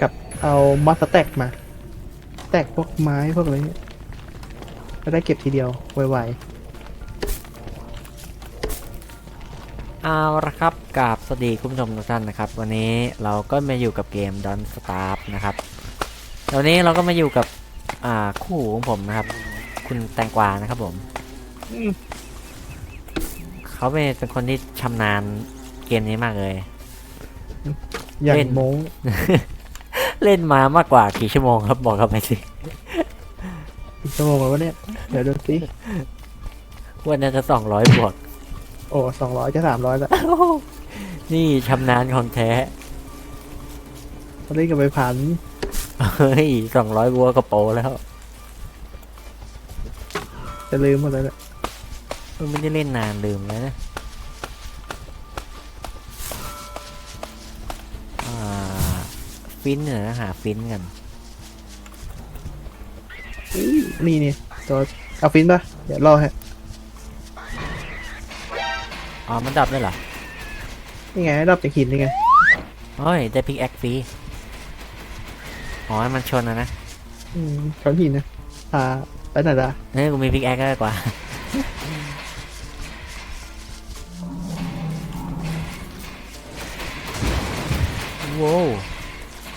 กับเอามัสแต็กมา แตกพวกไม้พวกอะไรเงี้ยจะได้เก็บทีเดียวไวเอาละครับกับสวัสดีคุณผู้ชมทุกท่านนะครับ วันนี้เราก็มาอยู่กับเกม Don Starve นะครับตอนนี้เราก็มาอยู่กับอ่าคู่ของผมนะครับ คุณแตงกวานะครับผม ๆอืมเขาเป็นเป็นคนที่ชำนาญเกมนี้มากเลย อย่างเล่นโม้ง เล่นมามากกว่ากี่ชั่วโมงครับบอกเขาไปสิอีกชั่วโมงแล้ววะเนี่ย เดี๋ยวดูสิว่าน่าจะสองร้อยบวก โอ้สองร้อยจะสามร้อยละนี่ชำนาญของแท้ตอนนี้ก็ไปผันเฮ้ยสองร้อยบัวกระโปรงแล้ว จะลืมหมดแล้วเนี่ยเออไม่ได้เล่นนานลืมแล้วนะ ฟินเหรอหาฟินกันอื้อนี่นี่ตัวเอาฟินปะเดี๋ยวรอฮะ อ๋อมันดับด้วยเหรอนี่ไงรอบจากหินนี่ไง โอ้ยได้พิกแอคฟรีอ๋อมันชนนะนะอืมช้อนหินนะอ่าไปไหนละเฮ้ยกูมีพิกแอคก็ได้กว่า โว้ว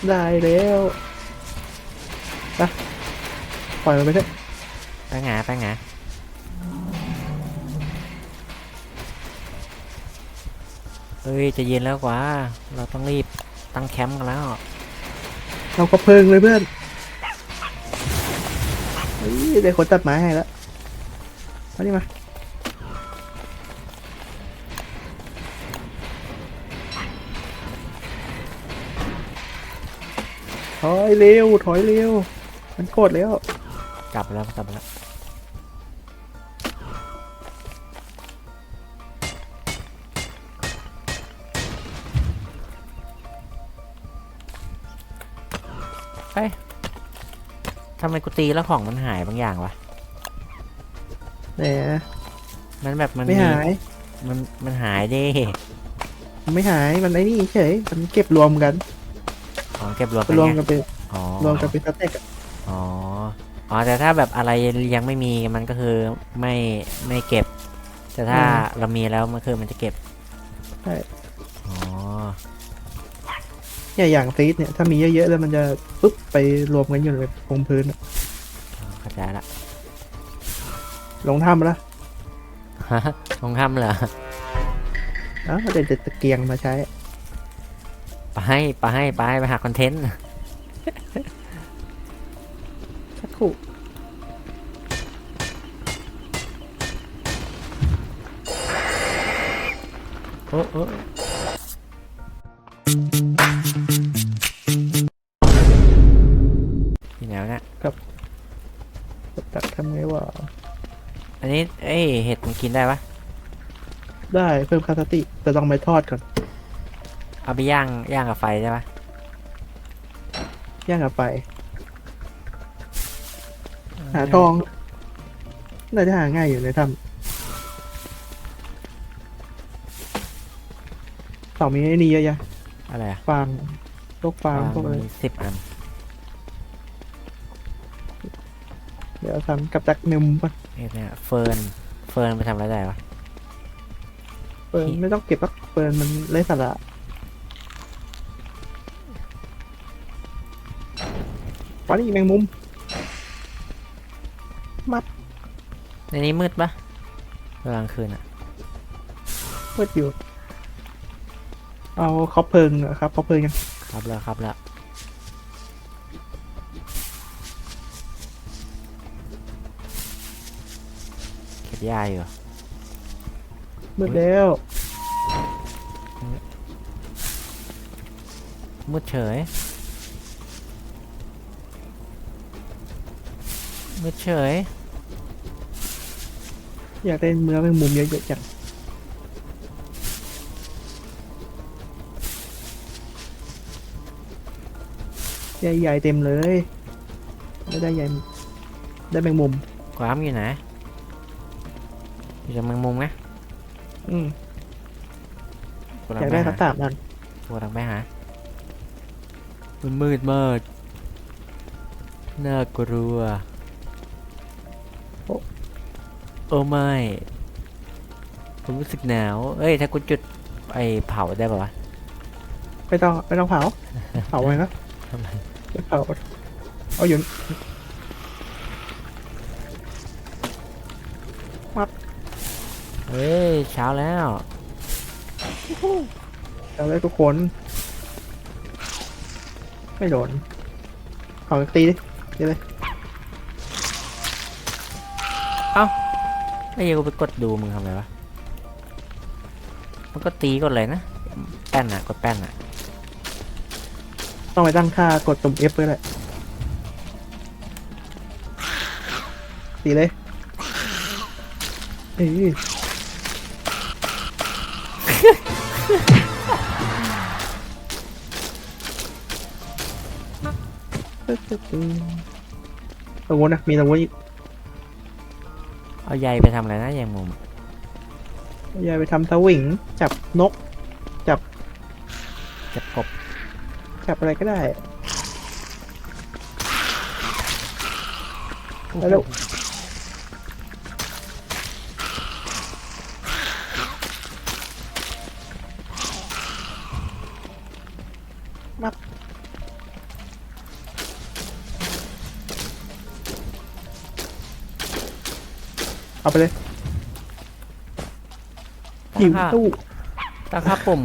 ได้แล้วไปปล่อยมันไปเถอะไปงาไปงาเฮ้ยจะเย็นแล้วกว่า เราต้องรีบตั้งแคมป์กันแล้ว เราก็เพลิงเลยเพื่อนเฮ้ยได้คนตัดไม้ให้แล้วมานี่มา ถอยเร็ว ถอยเร็ว มันโกรธแล้ว กลับแล้วกลับแล้วเฮ้ยทำไมกูตีแล้วของมันหายบางอย่างวะแหมมันแบบมันไม่หาย มันมันหายดิมันไม่หาย มันไอ้นี่เฉย มันเก็บรวมกันอ๋อ เก็บรวมรวมไงกันเป็นอ๋อรวมกันเป็นสเต็กอะอ๋ออ๋อแต่ถ้าแบบอะไรยังไม่มีมันก็คือไม่ไม่เก็บ แต่ถ้าเรามีแล้วมันคือมันจะเก็บใช่อ๋อเนี่ยอย่างซีดเนี่ยถ้ามีเยอะๆแล้วมันจะปุ๊บไปรวมกันอยู่ในตรงพื้นอะเข้าใจละลงถ้ำแล้วฮะลงถ้ำเหรออ้าวเดี๋ยวจะตะเกียงมาใช้ ไปไปไปไปหาคอนเทนต์สักครู่โอ้โอ้ที่ไหนวะเนี่ยตัดทำไงวะอันนี้เอ้ยเห็ดมันกินได้ปะได้เพิ่มคาสติแต่ต้องไปทอดก่อน เอาไปย่างย่างกับไฟใช่ปะย่างกับไปหาทองน่าจะหาง่ายอยู่ในถ้ำสองมีไอ้นี่เยอะแยะอะไรอะฟางพวกฟางพวกอะไรมีสิบอัน เดี๋ยวทำกับดักหนึ่มปะเอ้ยเนี่ยเฟิร์นเฟิร์นไปทำอะไรได้วะเปิดไม่ต้องเก็บปักเปิดมันไร้สาระ วันนี้แมงมุมในนี้มืดปะเวลากลางคืนอะมืดอยู่ เอาคอปเพลิงเหรอครับคอปเพลิงยังครับแล้วครับแล้วเก็บหญ้าอยู่มืดแล้วมืดเฉย มืดเฉย อยากได้เมือแมงมุมเยอะๆจังใหญ่ๆเต็มเลย ไม่ได้ใหญ่ได้แมงมุมกวามอยู่ไหนอยู่จากแมงมุมไหมอืมกูอยากได้สักสามอันกูกำลังไปหามันมืดมากน่ากลัวโอ้ โอ้ไม่ผมรู้สึกหนาว เอ้ย ถ้ากูจุดไอเผาได้ป่าวะ ไม่ต้องไม่ต้องเผา เผาไว้นะทำไมไม่เผาเอาอยู่เฮ้ย เช้าแล้ว เอาเลยทุกคน ไม่โดนเผาตีดิตีเลยไอ้ เหี้ยกูไปกดดูมึงทำไมวะ มันก็ตีกดเลยนะ แป้นอะกดแป้นอะต้องไปตั้งค่ากดตุ่ม F ด้วยแหละตีเลยเอ้ยตรงนู้นนะมีตรงนู้นอีก เอาใยไปทำอะไรนะแยงมุมอะอย่าไปทำสวิง จับนก จับกบจับอะไรก็ได้ แล้ว เอาไปเลยหิวตั้งค่าตู้ตั้งค่าปุ่ม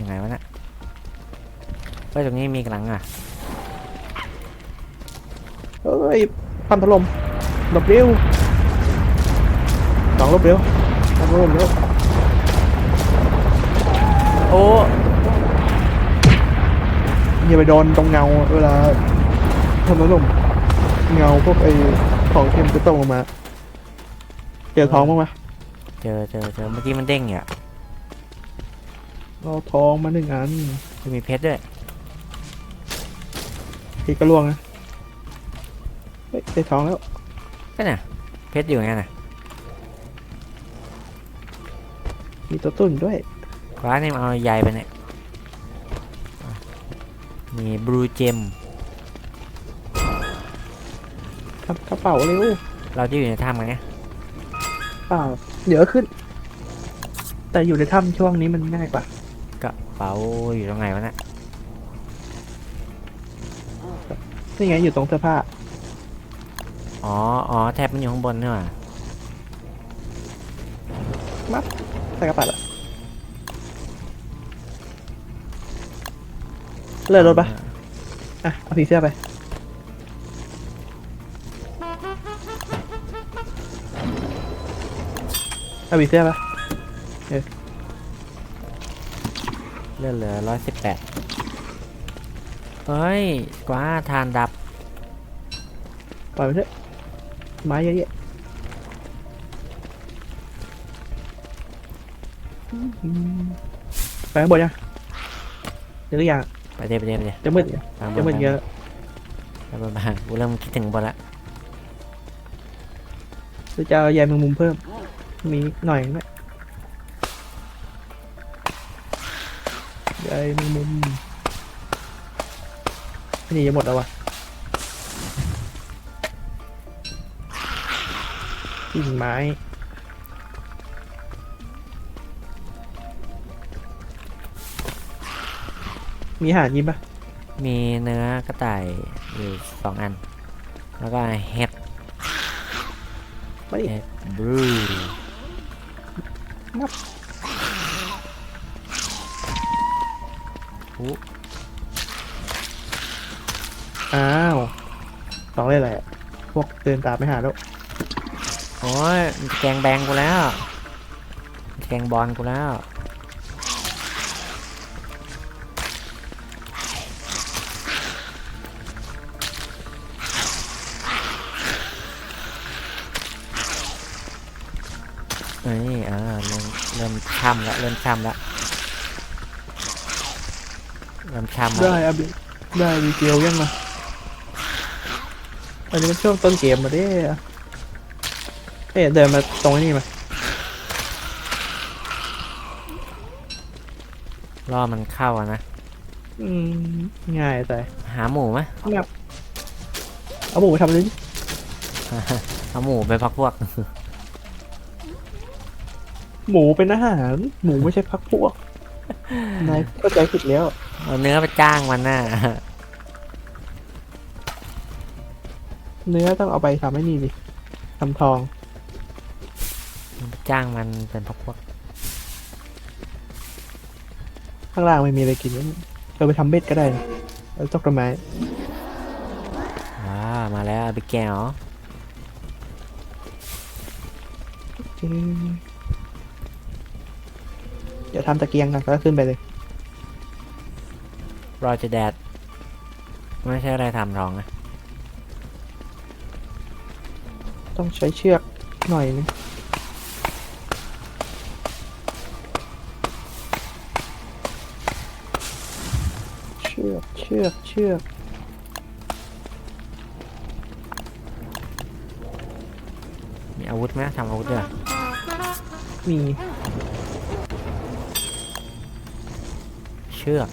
ยังไงวะเนะเฮ้ยตรงนี้มีกลังอะเอ้ยพันถล่มหลบเร็วสองหลบเร็วสองหลบเร็วโอ้อย่าไปโดนตรงเงาเวลาทำถล่มเงาพวกไอ้ของเค็มจะตกลงมา เจอท้องบ้างไหมเจอเจอเจอเมื่อกี้มันเด้งอยู่อะเราท้องมาหนึ่งอันจะมีเพชรด้วยทีกระล่วงนะเฮ้ยได้ท้องแล้วก็เนี่ยเพชรอยู่งั้นน่ะมีตัวตุ่นด้วยคว้านี่มันเอาใยไปเนี่ยอะมีบลูเจมทำกระเป๋าเร็วเราจะอยู่ในถ้ำกันเนี่ย เปล่า เดี๋ยวขึ้น แต่อยู่ในถ้ำช่วงนี้มันง่ายกว่า กระเป๋าอยู่ตรงไหนวะเนะนี่ไงอยู่ตรงเสื้อผ้า อ๋ออ๋อแท็บมันอยู่ข้างบนนี่หว่าใส่กระเป๋าละเลื่อนรถปะอะ เอาผีเสื้อไป เอาผีเสื้อปะเลื่อนเหลือร้อยสิบแปดเฮ้ย กว้าทานดับ ปล่อยไปเถอะไม้เยอะแยะอืมไปข้างบนยังหรือยังไปเดี๋ยวไปเดี๋ยวไปเดี๋ยวจะมืดยังตามจะมืดเยอะไปบนบ้านกูเริ่มคิดถึงบนละหรือจะเอาใยแมงมุมเพิ่ม มีหน่อยไหมใยแมงมุมอันนี้จะหมดแล้ววะกิ่งไม้มีอาหารยินปะมีเนื้อกระต่ายอยู่สองอัน แล้วก็เห็ดไม่ดิเห็ดบลู งับอู้อ้าวสองเลยแหละ พวกเดินตามไม่หาแล้ว โอ้ยมันแกงแบงกูแล้ว แกงบอลกูแล้ว เอ้ยเออเริ่มเริ่มช่ำแล้วเริ่มช่ำแล้วเริ่มช่ำแล้วได้อะบิได้ดีเกลยังมาอันนี้มันช่วงต้นเกมมาเด้เอ๊ะเดินมาตรงนี้มารอมันเข้าอะนะ อืม ง่ายแต่หาหมูไหมงับเอาหมูไปทำอะไรดิเอาหมูไปพักพวก หมูเป็นอาหาร หมูไม่ใช่พักพวกนายเข้าใจผิดแล้ว เอาเนื้อไปจ้างมันน่ะเนื้อต้องเอาไปทำให้นี่ดิทำทอง จ้างมันเป็นพักพวกข้างล่างไม่มีอะไรกินแล้วเราไปทำเบ็ดก็ได้นะแล้วตกต้นไม้อ่ามาแล้วอาบิเกลอืมเดี๋ยวทำตะเกียงกันแล้วขึ้นไปเลย รอจะแดด ไม่ใช่อะไรทำรองนะต้องใช้เชือกหน่อยนึงเชือกเชือกเชือกมีอาวุธไหมทำอาวุธด้วยมี ชือก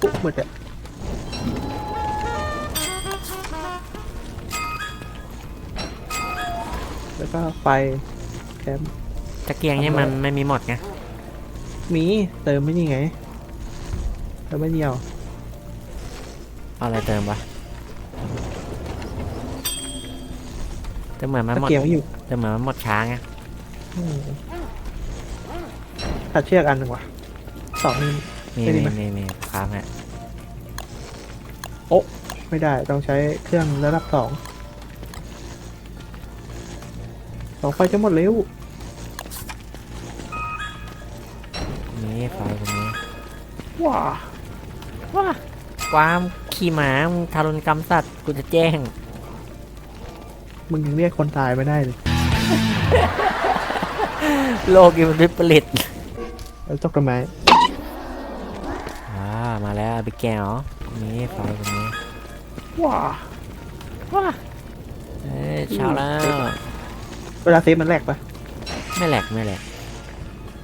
ปุ๊บหมดอะแล้วก็ไฟแคมป์ตะเกียงนี่มันไม่มีหมดไงมีเติมไม่นี่ไงเติมไม่เดียวเอาอะไรเติมวะ แต่เหมือนมันตะหมดเกียงไม่อยู่แต่เหมือนมันหมดช้าไงอืมตัดเชือกอันหนึ่งว่ะสองนี่ มีไม่ได้มีไหม มีมีครับฮะไม่ได้ต้องใช้เครื่องระดับสองสองไฟจะหมดเร็วนี่ไฟตรงนี้ว้า ว้าความขี่หมามึงทารุณกรรมสัตว์กูจะแจ้ง มึงยังเรียกคนตายไม่ได้เลยโลกนี้มันวิปริตแล้วตกต้นไม้อ่ามาแล้วอาบิเกลนี่ไฟตรงนี้ว้าว้าเอ้ยเช้าแล้วเวลาเซฟมันแหลกปะไม่แหลกไม่แหลก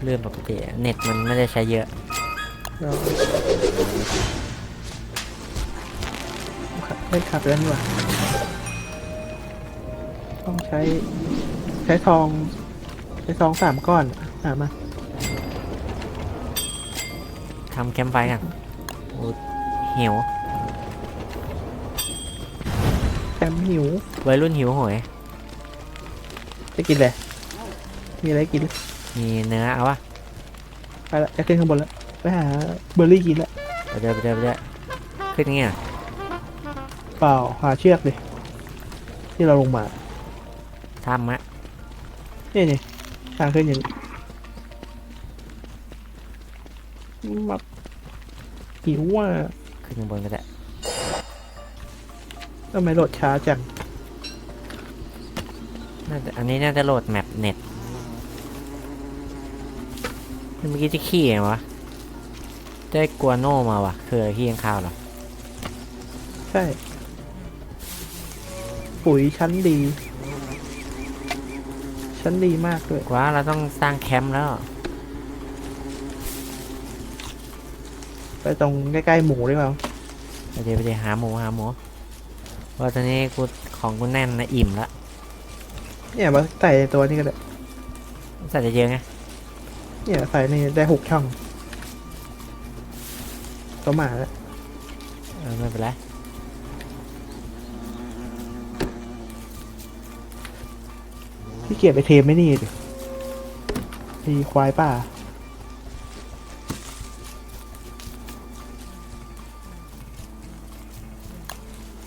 เรื่องปกติเน็ตมันไม่ได้ใช้เยอะเราเล่นขับแล้วนี่หว่า ต้องใช้ ใช้ทอง ใช้ทองสามก้อนหามาทำแคมป์ไฟกันโอ้หิวแคมหิววัยรุ่นหิวโหย จะกินอะไรมีอะไรกิน มีเนื้อเอาวะไปละจะขึ้นข้างบนแล้วไปหาเบอร์รี่กินละไปเจอไปเจอไปเจอขึ้นเงี้ยเปล่าหาเชือกเลยที่เราลงมา ทำมะนี่นี่ทางขึ้นอย่างนี้มาหิวว่าขึ้นข้างบนก็ได้ทำไมโหลดช้าจังน่าจะอันนี้น่าจะโหลดแมปเน็ตเมื่อกี้จะขี้ไงวะได้กัวโน่มาวะคืออะไรขี้ยังข้าวเหรอใช่ ปุ๋ยชั้นดี ชั้นดีมากด้วยกว่าเราต้องสร้างแคมป์แล้ว ไปตรงใกล้ๆหมูได้เปล่าไปเดี๋ยวไปเดี๋ยวหาหมูหาหมูเพราะตอนนี้กูของกูแน่นนะอิ่มละเนี่ยมาใส่ในตัวนี้ก็ได้ใส่ได้เยอะไงเนี่ยใส่ในได้หกช่องตัวหมาแล้วเออไม่เป็นไร พี่เกียจไปเทมไม่นี่ดิทีควายป่า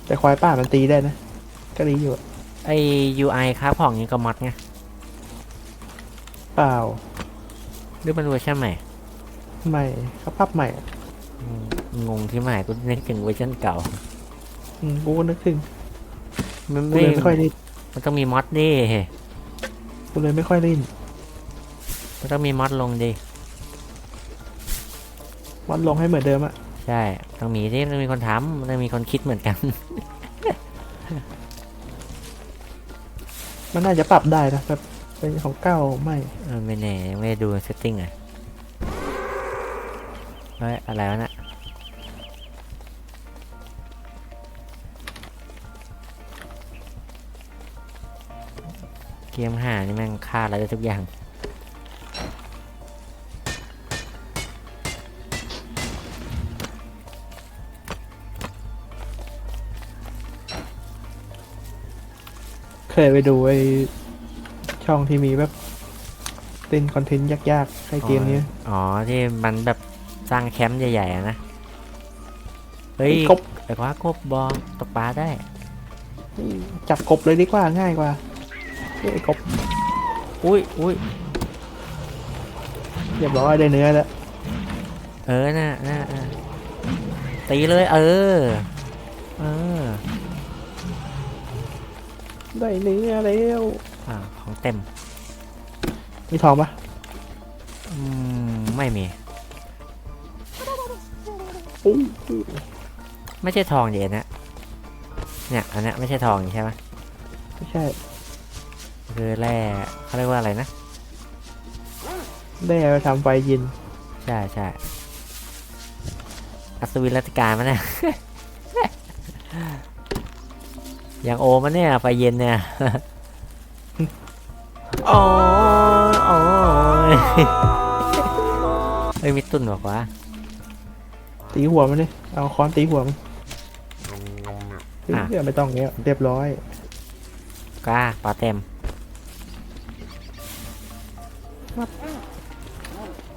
แต่ควายป่ามันตีได้นะ ก็ดีอยู่อะไอ UI ครับของนี้ก็มอดไงเปล่าหรือมันเวอร์ชันใหม่ใหม่เขาปรับใหม่อะอืมงงที่ใหม่กูนึกถึงเวอร์ชันเก่า อืมกูก็นึกถึงมันกูไม่เลยไม่ค่อยเล่นมันต้องมีมอดดิกู เลยไม่ค่อยเล่นมันต้องมีมอดลงดิวันลงให้เหมือนเดิมอะใช่ต้องมีที่ต้องมีคนทำต้องมีคนคิดเหมือนกัน มันน่าจะปรับได้นะแบบเป็นของเก่าไม่เออไม่แน่ยังไม่ได้ดูเซตติ้งเลยเฮ้ยอะไรวะน่ะ กมหานี่แม่งฆ่าอะไรได้ทุกอย่าง เคยไปดูไอช่องที่มีแบบเต้นคอนเทนต์ยากๆให้เกมนี้ อ๋อ ที่มันแบบสร้างแคมป์ใหญ่ๆอะนะ เฮ้ยกบไอ้คว้ากบบอลตกปลาได้ จับกบเลยดีกว่าง่ายกว่า เอ้ยกบอุ้ยอุ้ยเรียบร้อยได้เนื้อแล้วเออน่ะน่ะน่ะตีเลยเออ เออได้เนื้อแล้วอ่าของเต็ม มีทองปะอืมไม่มี อู้ไม่ใช่ทองเย็นนะเนี่ยอันเนี้ยไม่ใช่ทองนี่ใช่ไหมไม่ใช่ คือแร่เขาเรียกว่าอะไรนะได้ไปทำไฟเยิน ใช่ใช่อัศวินรัตการมันเนี่ย อย่างโอมันเนี่ยไฟเย็นเนี่ยโอ้ยโอ้ยเอ้ยมิตุนบอกว่าตีหัวมันเลยเอาค้อนตีหัวมันอะเรียไม่ต้องเงี้ยเรียบร้อย กล้าปลาเต็ม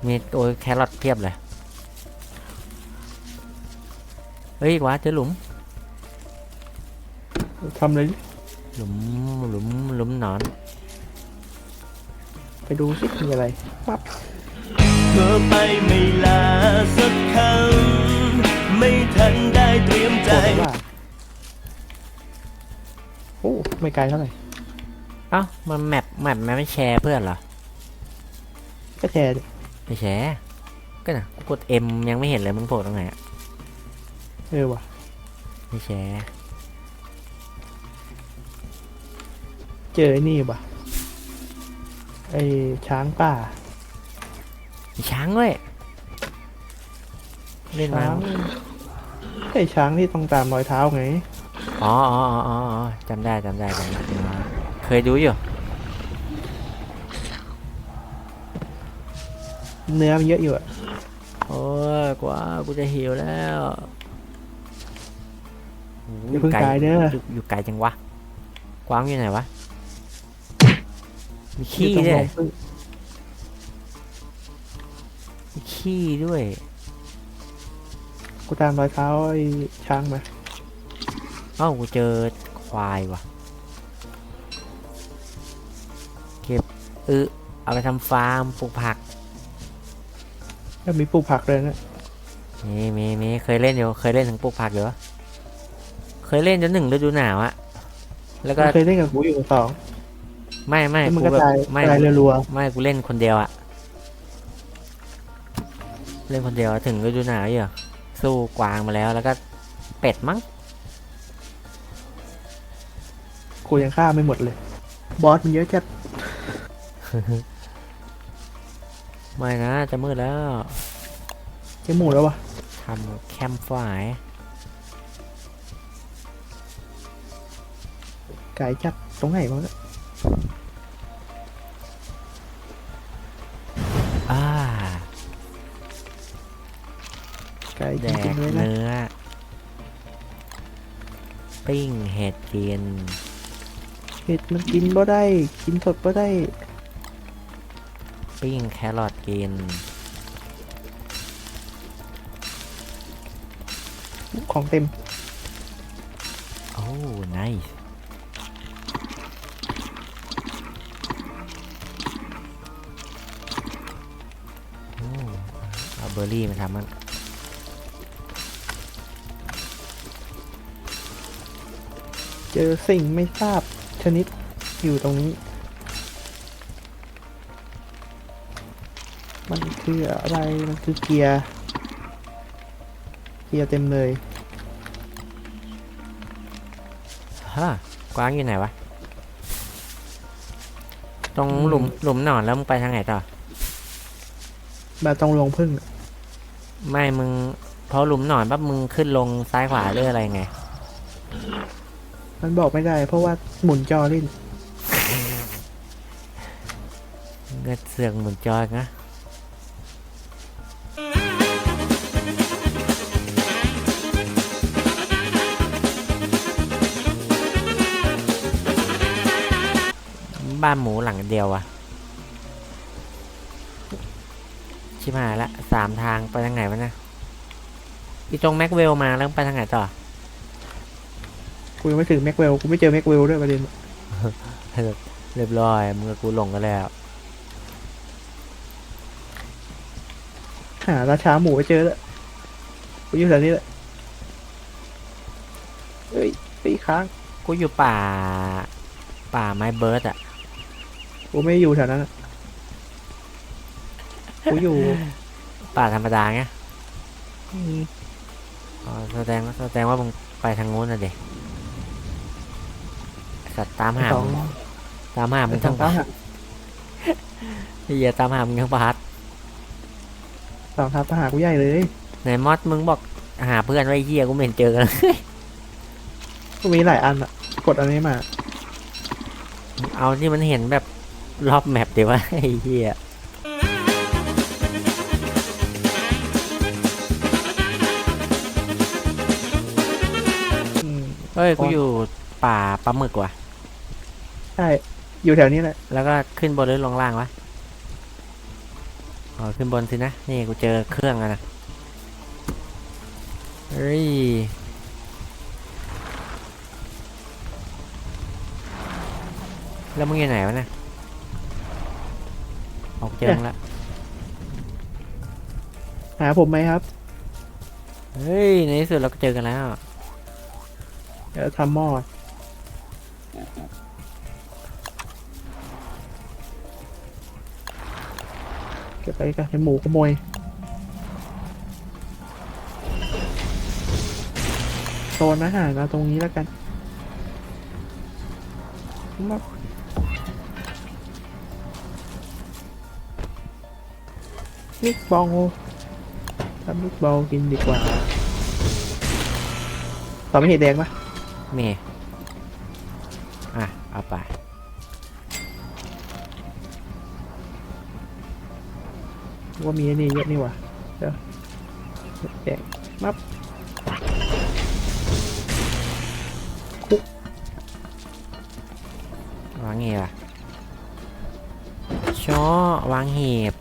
มีโอ้ยแครอทเพียบเลย เฮ้ยว้าเจอหลุม ทำเลยดิหลุมหลุมหลุมหนอน ไปดูสิมีอะไรปั๊บเธอไปไม่ลาสักคำไม่ทันได้เตรียมใจโคตรว่าโอ้ไม่ไกลเท่าไหร่เอ้ามันแมปแมปมันไม่แชร์เพื่อนเหรอ ก็แชร์ดิไม่แชร์ก็น่ะกูกด M ยังไม่เห็นเลยมึงโผล่ตรงไหนอะเออว่ะไม่แชร์เจอไอ้นี่ว่ะไอ้ช้างป่ามีช้างด้วยเล่นมาช้างไอ้ช้างที่ต้องตามรอยเท้าไง อ๋ออ๋ออ๋ออ๋ออ๋อจำได้จำได้จำได้เคยดูอยู่ เนื้อมันเยอะอยู่อะโอ้ยกว่ากูจะหิวแล้วโอ้อย่าเพิ่งตายเด้ออยู่อยู่ไกลจังวะกวางอยู่ไหนวะมีอยู่ขี้ตรงด้วยลงพึ่งมีขี้ด้วย กูตามรอยเท้าไอ้ช้างมาเอ้ากูเจอควายว่ะ เก็บเออเอาไปทำฟาร์มปลูกผัก แล้วมีปลูกผักเลยนะมีมีมีเคยเล่นอยู่ เคยเล่นถึงปลูกผักอยู่วะเคยเล่นจนหนึ่งฤดูหนาวอะแล้วก็มันเคยเล่นกับกูอยู่สองไม่ไม่แล้วมันกูก็แบบตายไม่ตายรัวไม่กูเล่นคนเดียวอะเล่นคนเดียวถึงฤดูหนาวอยู่สู้กวางมาแล้วแล้วก็เป็ดมั้งๆกูยังฆ่าไม่หมดเลย บอสมันเยอะจัด ไม่นะ จะมืดแล้วเจ้หมูแล้ววะทำแคมป์ไฟร์ไก่จัดตรงไหนวะเนี่ยอ่าไก่แดจริกงๆเลยนะเนื้อ ปิ้งเห็ดกิน เห็ดมันกินบ่ได้ กินสดบ่ได้ ปิ้งแครอทกิน ของเต็ม โอ้ไนส์โอ้เอาเบอร์รี่มาทำมันเจอสิ่งไม่ทราบชนิดอยู่ตรงนี้ คืออะไร มันคือเกียร์ เกียร์เต็มเลยฮะกวางอยู่ไหนวะ ตรงหลุมหลุมหนอนแล้วมึงไปทางไหนต่อแบบตรงลงพึ่งอะไม่มึงพอหลุมหนอนปั๊บมึงขึ้นลงซ้ายขวาหรืออะไรไง มันบอกไม่ได้ เพราะว่าหมุนจอเล่น เงนเสือกหมุนจอยนะ บ้านหมูหลังเดียวอะชิบหายละสามทางไปทางไหนวะเนะอีตรงแม็กเวลมาแล้วไปทางไหนต่อกูยังไม่ถึงแม็กเวลกูไม่เจอแม็กเวลด้วยประเด็นเรียบร้อยมึงกับกูหลงกันแล้วหาราชาหมูไปเจอแล้วกูอยู่แถวนี้แหละเฮ้ยไปค้างกูอยู่ป่า ป่าไม้เบิร์ดอะ กูไม่อยู่แถวนั้นอะกูอยู่ป่าธรรมดาไงอืมอ๋อแสดงแสดงว่ามึงไปทางนู้นน่ะเด็กสัตว์ตามหาสองมึงตามหามึงสอทั้งงทัพับดหาเฮียตามหามึงทั้งพัดสองทับหากูใหญ่เลยไหนมอสมึงบอกหาเพื่อนไว้เฮียกูไม่เห็นเจอกันเลยกูมีหลายอันอะกดอันนี้มา เอาที่มันเห็นแบบ รอบแมปเดี๋ยวว่าไอ้เฮียอืมเฮ้ยกูอยู่ป่าปลาหมึกว่ะ ใช่ อยู่แถวนี้แหละ แล้วก็ขึ้นบนหรือลงล่างวะ อ๋อ ขึ้นบนสินะ นี่กูเจอเครื่องแล้วนะ เฮ้ย แล้วมึงอยู่ไหนวะเนี่ย ออกเจอมึงละหาผมไหมครับเฮ้ย ในที่สุดเราก็เจอกันแล้ว เดี๋ยวทำหม้อเก็บไปกันให้หมูขโมยโซนอาหารเอาตรงนี้แล้วกัน มามิกบอลทำมิกบอลกินดีกว่าต่อไม่เห็นแดงปะเมย์อะ เอาไป ว่ามีไอ้นี่เยอะนี่หว่าเดี๋ยวแดงมับวางเหีบอะชอวางเหีบ